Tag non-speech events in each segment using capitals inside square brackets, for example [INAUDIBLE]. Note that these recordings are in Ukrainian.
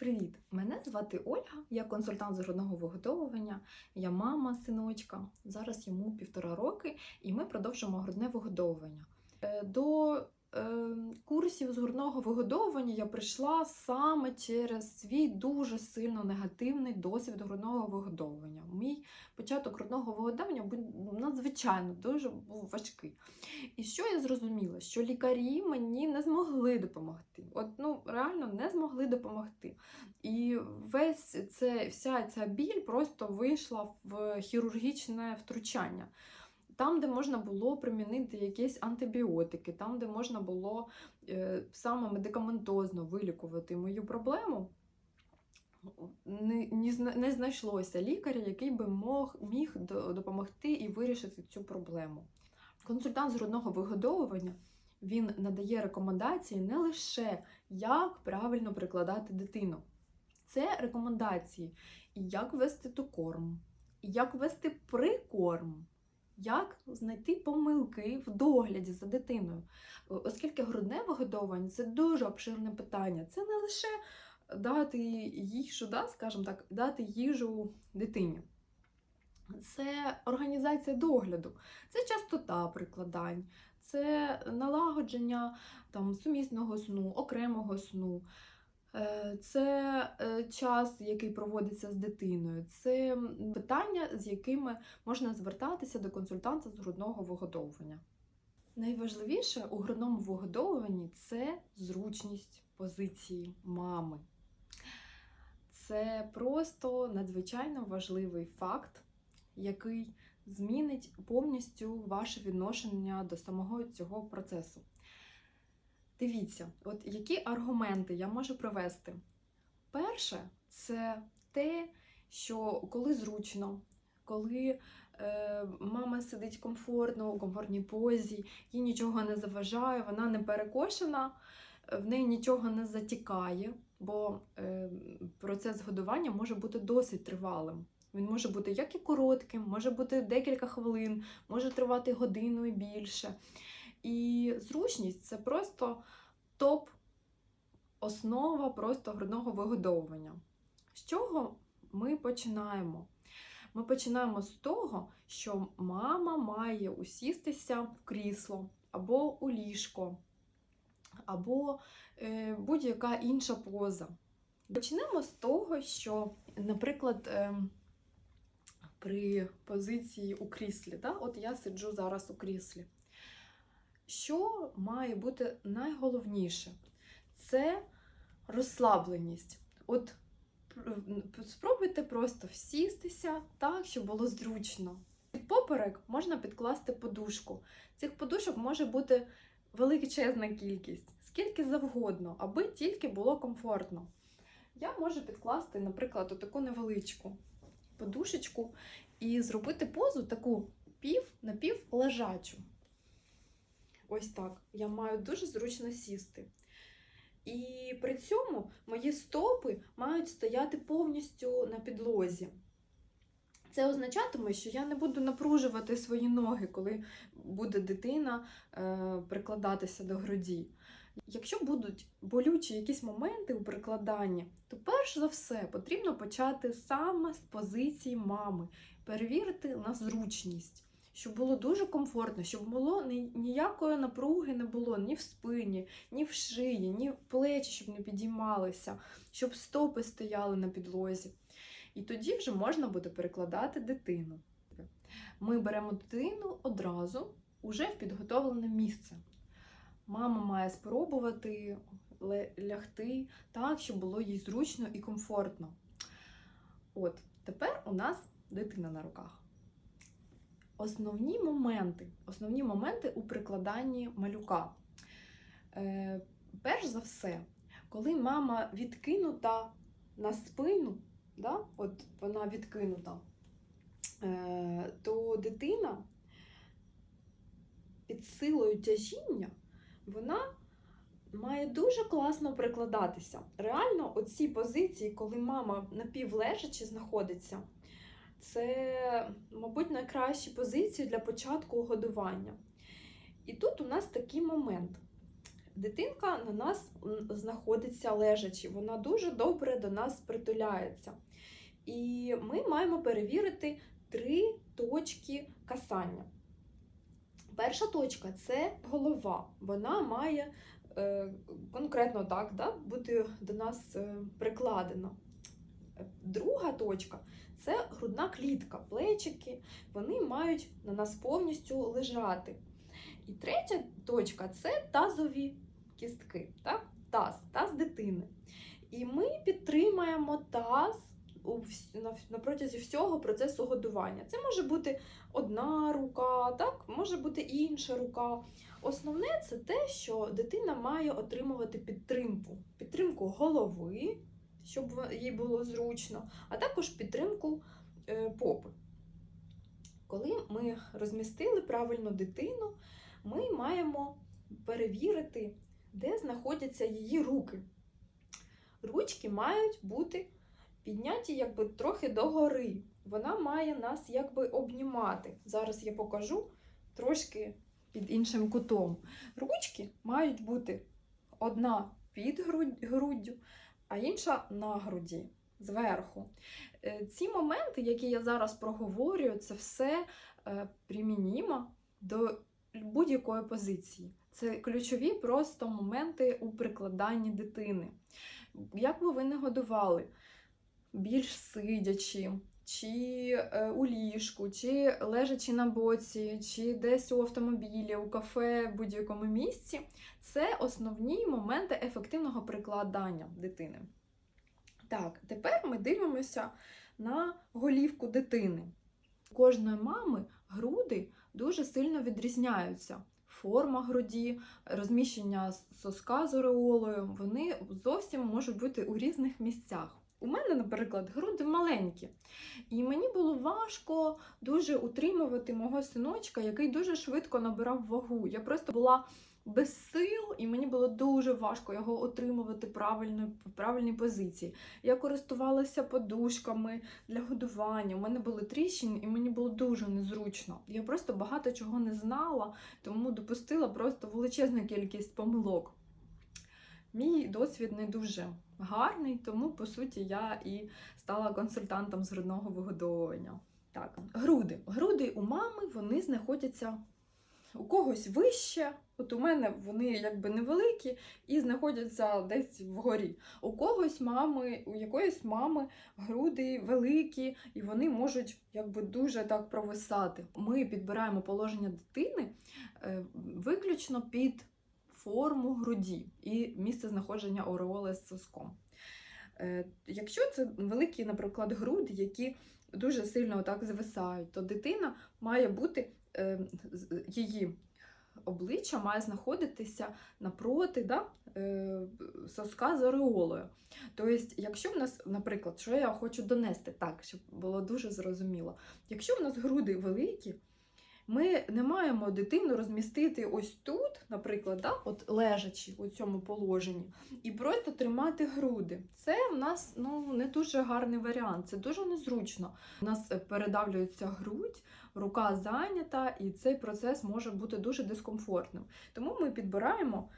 Привіт! Мене звати Ольга, я консультант з грудного вигодовування, я мама синочка. Зараз йому півтора роки, і ми продовжуємо грудне вигодовування. Е, До курсів з грудного вигодовування я прийшла саме через свій дуже сильно негативний досвід грудного вигодовування. Мій початок грудного вигодовування був надзвичайно дуже був важкий. І що я зрозуміла? Що лікарі мені не змогли допомогти. От ну реально не змогли допомогти. І весь це, вся ця біль просто вийшла в хірургічне втручання. Там, де можна було примінити якісь антибіотики, там, де можна було е, саме медикаментозно вилікувати мою проблему, не, знайшлося лікаря, який би мог, міг допомогти і вирішити цю проблему. Консультант з грудного вигодовування він надає рекомендації не лише як правильно прикладати дитину. Це рекомендації, як вести тукорм, і як вести прикорм, як знайти помилки в догляді за дитиною. Оскільки грудне вигодовування це дуже обширне питання. Це не лише дати їжу, да, скажімо так, дати їжу дитині. Це організація догляду, це частота прикладань, це налагодження там, сумісного сну, окремого сну, це е, час, який проводиться з дитиною, це питання, з якими можна звертатися до консультанта з грудного вигодовування. Найважливіше у грудному вигодовуванні це зручність позиції мами. Це просто надзвичайно важливий факт, який змінить повністю ваше відношення до самого цього процесу. Дивіться, от які аргументи я можу привести. Перше, це те, що коли зручно, коли е, мама сидить комфортно, у комфортній позі, їй нічого не заважає, вона не перекошена, в неї нічого не затікає, бо е, процес годування може бути досить тривалим. Він може бути як і коротким, може бути декілька хвилин, може тривати годину і більше. І зручність це просто топ основа просто грудного вигодовування. З чого ми починаємо? Ми починаємо з того, що мама має усістися в крісло або у ліжко, або е, будь-яка інша поза. Почнемо з того, що, наприклад, е, при позиції у кріслі, да? от я сиджу зараз у кріслі. Що має бути найголовніше? Це розслабленість. От спробуйте просто всістися так, щоб було зручно. Під поперек можна підкласти подушку. Цих подушок може бути величезна кількість, скільки завгодно, аби тільки було комфортно. Я можу підкласти, наприклад, таку невеличку подушечку і зробити позу таку пів на пів лежачу. Ось так. Я маю дуже зручно сісти. І при цьому мої стопи мають стояти повністю на підлозі. Це означатиме, що я не буду напружувати свої ноги, коли буде дитина е, прикладатися до груді. Якщо будуть болючі якісь моменти у прикладанні, то перш за все потрібно почати саме з позиції мами, перевірити на зручність щоб було дуже комфортно, щоб було ніякої напруги не було ні в спині, ні в шиї, ні в плечі, щоб не підіймалися, щоб стопи стояли на підлозі. І тоді вже можна буде перекладати дитину. Ми беремо дитину одразу уже в підготовлене місце. Мама має спробувати лягти так, щоб було їй зручно і комфортно. От, тепер у нас дитина на руках. Основні моменти, основні моменти у прикладанні малюка. Е, перш за все, коли мама відкинута на спину, да, от вона відкинута, е, то дитина під силою тяжіння вона має дуже класно прикладатися. Реально, оці позиції, коли мама напівлежачи знаходиться, це, мабуть, найкращі позиції для початку годування. І тут у нас такий момент. Дитинка на нас знаходиться лежачи, вона дуже добре до нас притуляється. І ми маємо перевірити три точки касання. Перша точка це голова. Вона має е, конкретно так да, бути до нас е, прикладена. Друга точка це грудна клітка, плечики, вони мають на нас повністю лежати. І третя точка це тазові кістки, так? таз, таз дитини. І ми підтримаємо таз на протязі всього процесу годування. Це може бути одна рука, так? може бути інша рука. Основне це те, що дитина має отримувати підтримку. Підтримку голови, щоб їй було зручно, а також підтримку е, попи. Коли ми розмістили правильно дитину, ми маємо перевірити, де знаходяться її руки. Ручки мають бути підняті якби трохи догори. Вона має нас якби обнімати. Зараз я покажу трошки під іншим кутом. Ручки мають бути одна під груддю, а інша на груді зверху. Е, Ці моменти, які я зараз проговорюю, це все е, примінімо до будь-якої позиції. Це ключові просто моменти у прикладанні дитини. Як би ви не годували, більш сидячи, чи е, у ліжку, чи лежачи на боці, чи десь у автомобілі, у кафе, будь-якому місці, це основні моменти ефективного прикладання дитини. Так, тепер ми дивимося на голівку дитини. У кожної мами груди дуже сильно відрізняються. Форма груді, розміщення соска з ореолою, вони зовсім можуть бути у різних місцях. У мене, наприклад, груди маленькі, і мені було важко дуже утримувати мого синочка, який дуже швидко набирав вагу. Я просто була без сил, і мені було дуже важко його отримувати правильно, в правильній позиції. Я користувалася подушками для годування. У мене були тріщини, і мені було дуже незручно. Я просто багато чого не знала, тому допустила просто величезну кількість помилок. Мій досвід не дуже гарний, тому по суті я і стала консультантом з грудного вигодовування. Так, груди. Груди у мами вони знаходяться у когось вище. От у мене вони якби невеликі і знаходяться десь вгорі. У когось мами, у якоїсь мами груди великі, і вони можуть якби дуже так провисати. Ми підбираємо положення дитини е, виключно під форму груді і місце знаходження ореоли з соском. Е, Якщо це великі, наприклад, груди, які дуже сильно так звисають, то дитина має бути е, її обличчя має знаходитися напроти да, е, соска з ореолою. Тобто, якщо в нас, наприклад, що я хочу донести так, щоб було дуже зрозуміло, якщо в нас груди великі, ми не маємо дитину розмістити ось тут, наприклад, да, от лежачи у цьому положенні, і просто тримати груди. Це в нас ну, не дуже гарний варіант, це дуже незручно. У нас передавлюється грудь, рука зайнята, і цей процес може бути дуже дискомфортним. Тому ми підбираємо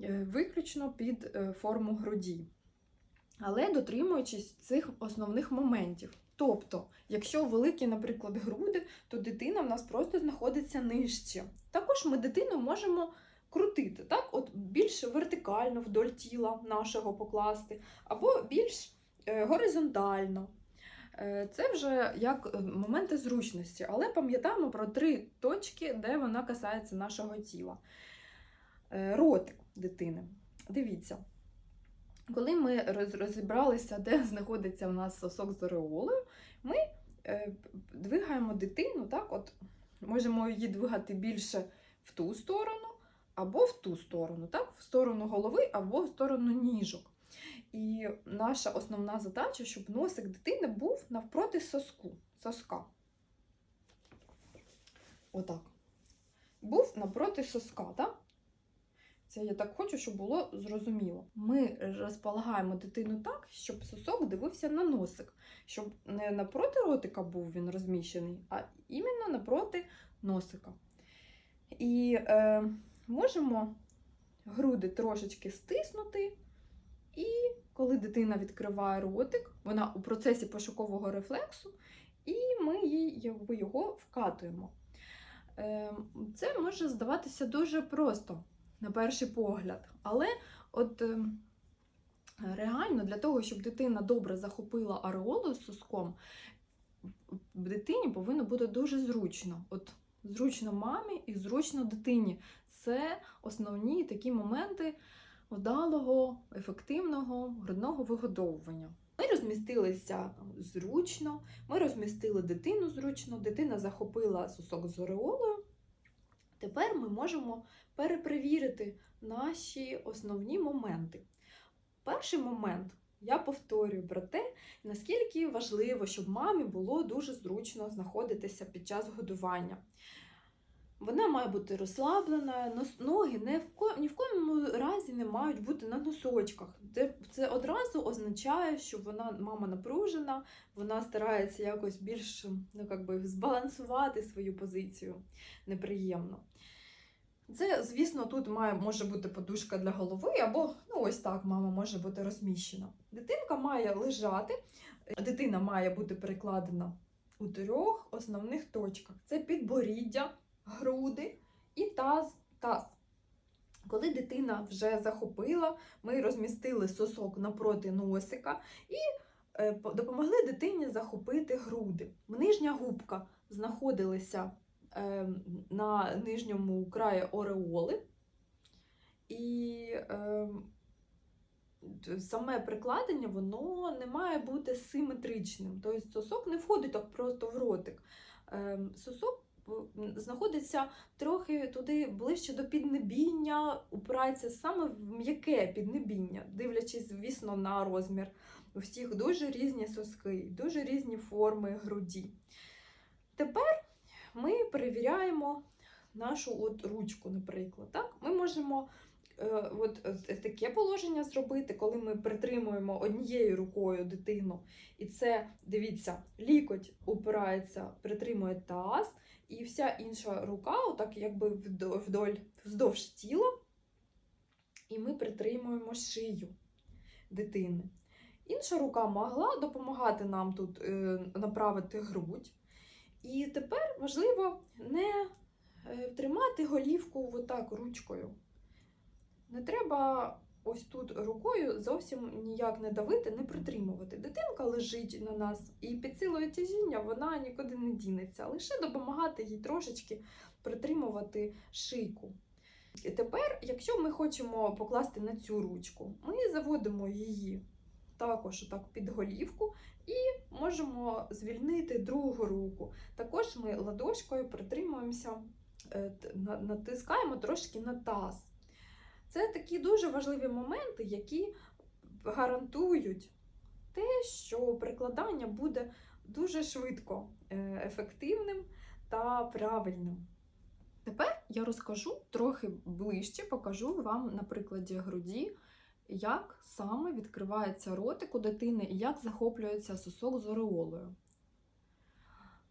е, виключно під е, форму груді, але дотримуючись цих основних моментів. Тобто, якщо великі, наприклад, груди, то дитина в нас просто знаходиться нижче. Також ми дитину можемо крутити, так? От більш вертикально вдоль тіла нашого покласти, або більш е, горизонтально. Е, Це вже як е, моменти зручності, але пам'ятаємо про три точки, де вона касається нашого тіла. Ротик дитини. Дивіться. Коли ми розібралися, де [LAUGHS] знаходиться в нас сосок з ореолою, ми е, двигаємо дитину, так, от можемо її двигати більше в ту сторону або в ту сторону, так, в сторону голови або в сторону ніжок. І наша основна задача, щоб носик дитини був навпроти соску, соска. Отак. Був навпроти соска, так? Це я так хочу, щоб було зрозуміло. Ми розполагаємо дитину так, щоб сосок дивився на носик, щоб не напроти ротика був він розміщений, а іменно напроти носика. І е, можемо груди трошечки стиснути. І коли дитина відкриває ротик, вона у процесі пошукового рефлексу, і ми їй якби, його вкатуємо. Е, Це може здаватися дуже просто на перший погляд, але от е, реально для того, щоб дитина добре захопила ареолу з соском, дитині повинно бути дуже зручно. От зручно мамі і зручно дитині. Це основні такі моменти вдалого, ефективного грудного вигодовування. Ми розмістилися зручно, ми розмістили дитину зручно, дитина захопила сосок з ореолою. Тепер ми можемо перепровірити наші основні моменти. Перший момент я повторюю про те, наскільки важливо, щоб мамі було дуже зручно знаходитися під час годування. Вона має бути розслаблена, ноги не в ко... ні в коєму разі не мають бути на носочках. Це, одразу означає, що вона мама напружена, вона старається якось більш ну, як би, збалансувати свою позицію неприємно. Це, звісно, тут має, може бути подушка для голови, або ну, ось так мама може бути розміщена. Дитинка має лежати, дитина має бути перекладена у трьох основних точках: це підборіддя, груди і таз. таз. Коли дитина вже захопила, ми розмістили сосок напроти носика і е, допомогли дитині захопити груди. Нижня губка знаходилася на нижньому краї ореоли. І е, саме прикладення воно не має бути симетричним. Тобто сосок не входить так просто в ротик. Е, сосок знаходиться трохи туди ближче до піднебіння, упирається саме в м'яке піднебіння, дивлячись, звісно, на розмір. У всіх дуже різні соски, дуже різні форми груді. Тепер ми перевіряємо нашу от ручку, наприклад. Так? Ми можемо е, от, е, таке положення зробити, коли ми притримуємо однією рукою дитину. І це, дивіться, лікоть упирається, притримує таз, і вся інша рука, отак якби вдоль, вздовж тіла, і ми притримуємо шию дитини. Інша рука могла допомагати нам тут е, направити грудь. І тепер важливо не е, тримати голівку отак ручкою. Не треба ось тут рукою зовсім ніяк не давити, не притримувати. Дитинка лежить на нас, і під силою тяжіння вона нікуди не дінеться, лише допомагати їй трошечки притримувати шийку. І тепер, якщо ми хочемо покласти на цю ручку, ми заводимо її також так під голівку і можемо звільнити другу руку. Також ми ладошкою притримуємося, е, натискаємо трошки на таз. Це такі дуже важливі моменти, які гарантують те, що прикладання буде дуже швидко е, ефективним та правильним. Тепер я розкажу трохи ближче, покажу вам на прикладі груді, як саме відкривається ротик у дитини і як захоплюється сосок з ореолою.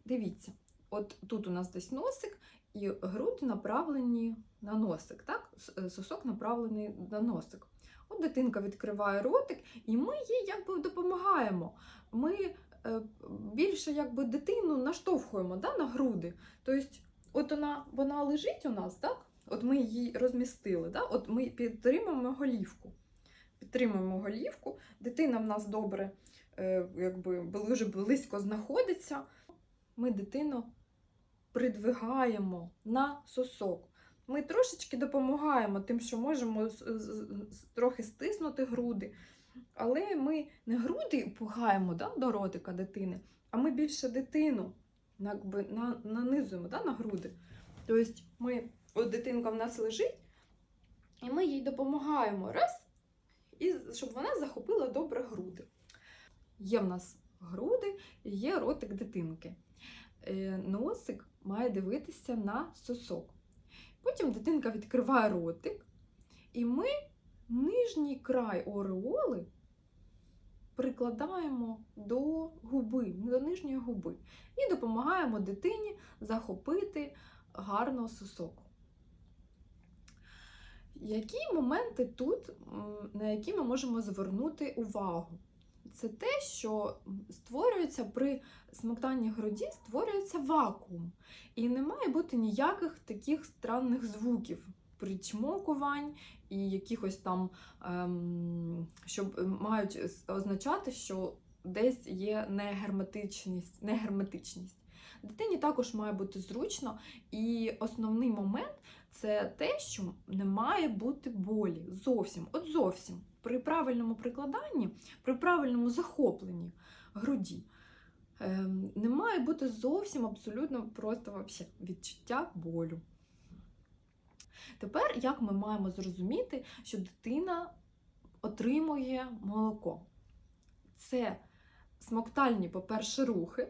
Дивіться, от тут у нас десь носик, і груди направлені на носик, так? Е, Сосок направлений на носик. От дитинка відкриває ротик, і ми їй якби допомагаємо. Ми е, більше якби дитину наштовхуємо да, на груди. Тобто, от вона, вона лежить у нас, так? От ми її розмістили, да? от ми підтримуємо голівку. Підтримуємо голівку, дитина в нас добре е, якби, дуже близько знаходиться. Ми дитину придвигаємо на сосок. Ми трошечки допомагаємо тим, що можемо трохи стиснути груди. Але ми не груди пугаємо да, до ротика дитини, а ми більше дитину якби, на, нанизуємо да, на груди. Тобто ми, от дитинка в нас лежить, і ми їй допомагаємо раз, і щоб вона захопила добре груди. Є в нас груди, і є ротик дитинки. Е, Носик має дивитися на сосок. Потім дитинка відкриває ротик, і ми нижній край ореоли прикладаємо до губи, до нижньої губи, і допомагаємо дитині захопити гарно сосок. Які моменти тут, на які ми можемо звернути увагу? Це те, що створюється при смоктанні груді, створюється вакуум. І не має бути ніяких таких странних звуків, причмокувань і якихось там, ем, що мають означати, що десь є негерметичність. негерметичність. Дитині також має бути зручно, і основний момент це те, що не має бути болі. Зовсім, от зовсім. При правильному прикладанні, при правильному захопленні груді. ем, Не має бути зовсім абсолютно просто вообще відчуття болю. Тепер як ми маємо зрозуміти, що дитина отримує молоко? Це смоктальні, по-перше, рухи.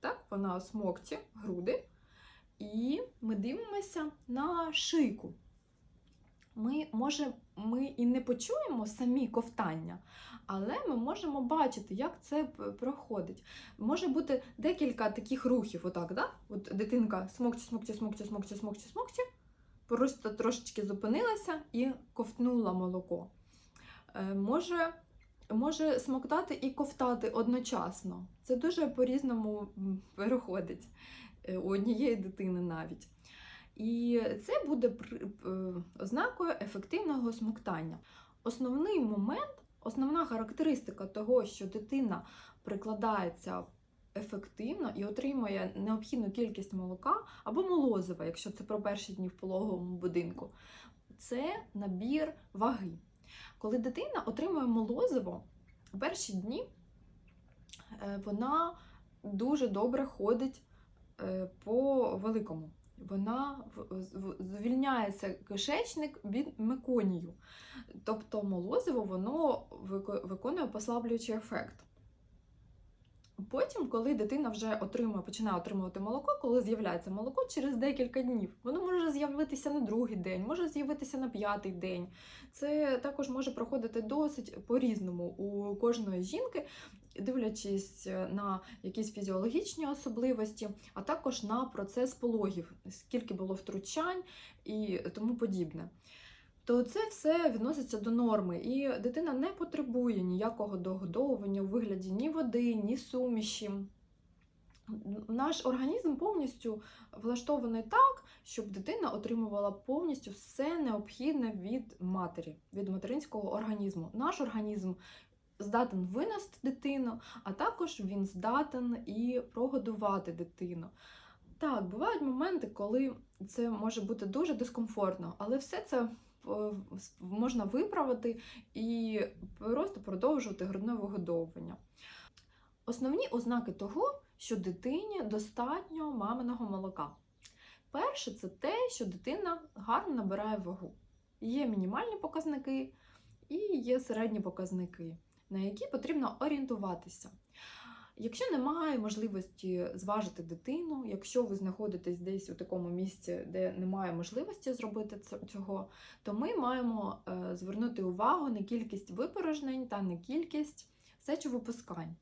Так, вона осмокче груди. Дивимося на шийку. Ми, може, ми і не почуємо самі ковтання, але ми можемо бачити, як це проходить. Може бути декілька таких рухів. Отак, да? От дитинка смокче, смокче, смокче, смокче, смокче, смокче, просто трошечки зупинилася і ковтнула молоко. Е, може, може смоктати і ковтати одночасно. Це дуже по-різному переходить е, у однієї дитини навіть. І це буде е, ознакою ефективного смоктання. Основний момент, основна характеристика того, що дитина прикладається ефективно і отримує необхідну кількість молока або молозива, якщо це про перші дні в пологовому будинку, це набір ваги. Коли дитина отримує молозиво, в перші дні е, вона дуже добре ходить е, по великому. Вона звільняється кишечник від меконію. Тобто молозиво воно виконує послаблюючий ефект. Потім, коли дитина вже отримує, починає отримувати молоко, коли з'являється молоко через декілька днів, воно може з'явитися на другий день, може з'явитися на п'ятий день. Це також може проходити досить по-різному у кожної жінки, дивлячись на якісь фізіологічні особливості, а також на процес пологів, скільки було втручань і тому подібне. То це все відноситься до норми, і дитина не потребує ніякого догодовування у вигляді ні води, ні суміші. Наш організм повністю влаштований так, щоб дитина отримувала повністю все необхідне від матері, від материнського організму. Наш організм здатен винести дитину, а також він здатен і прогодувати дитину. Так, бувають моменти, коли це може бути дуже дискомфортно, але все це е, можна виправити і просто продовжувати грудне вигодовування. Основні ознаки того, що дитині достатньо маминого молока. Перше, це те, що дитина гарно набирає вагу. Є мінімальні показники і є середні показники, на які потрібно орієнтуватися. Якщо немає можливості зважити дитину, якщо ви знаходитесь десь у такому місці, де немає можливості зробити цього, то ми маємо е, звернути увагу на кількість випорожнень та на кількість сечовипускань.